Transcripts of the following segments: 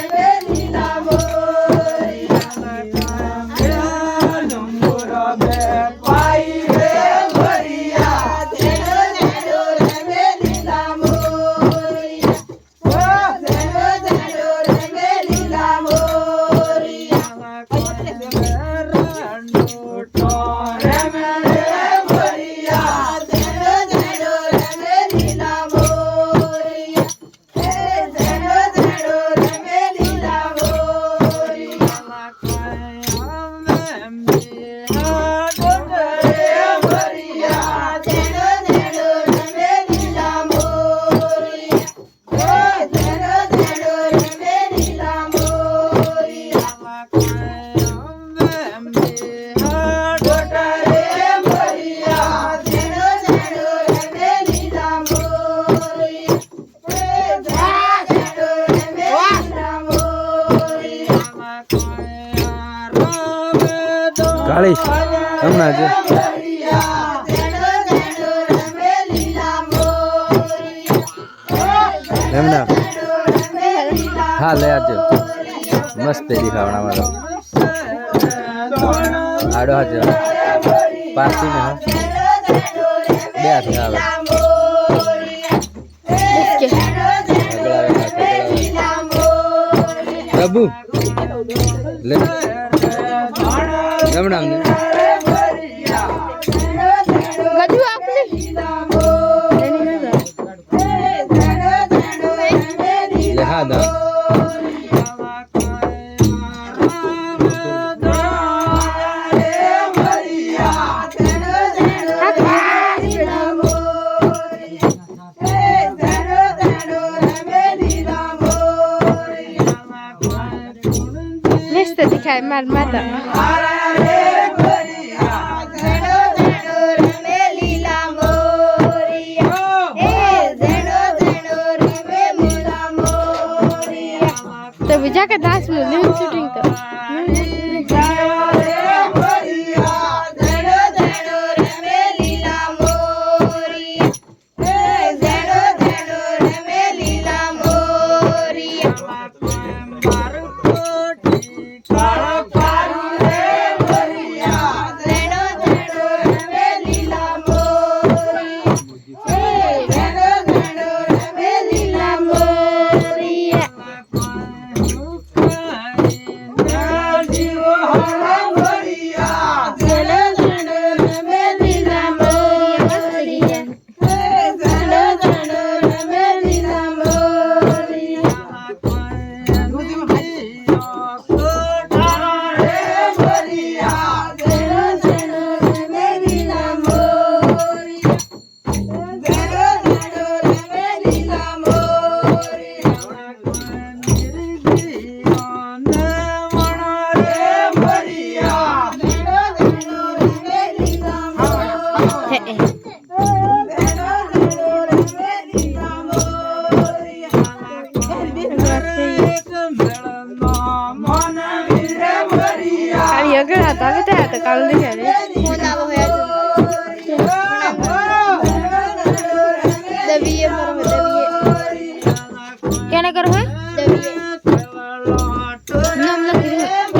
Amen. કાળી હમણાં જો એમના હા લે આવજો મસ્ત દેખાવણા મારો આડો હાજો પાર્ટી ને બે હાથ આવે આગળ આવે હાથ આગળ આવે પ્રભુ લે ગજુ આપને? હા દા મસ્ત માર માતા. તો બીજા કે દાસનું લિવિંગ શૂટિંગ તો I'm it.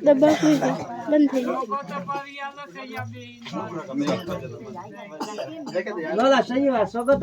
દબાવ બંધ થઈ જાય સહી વાત સ્વાગત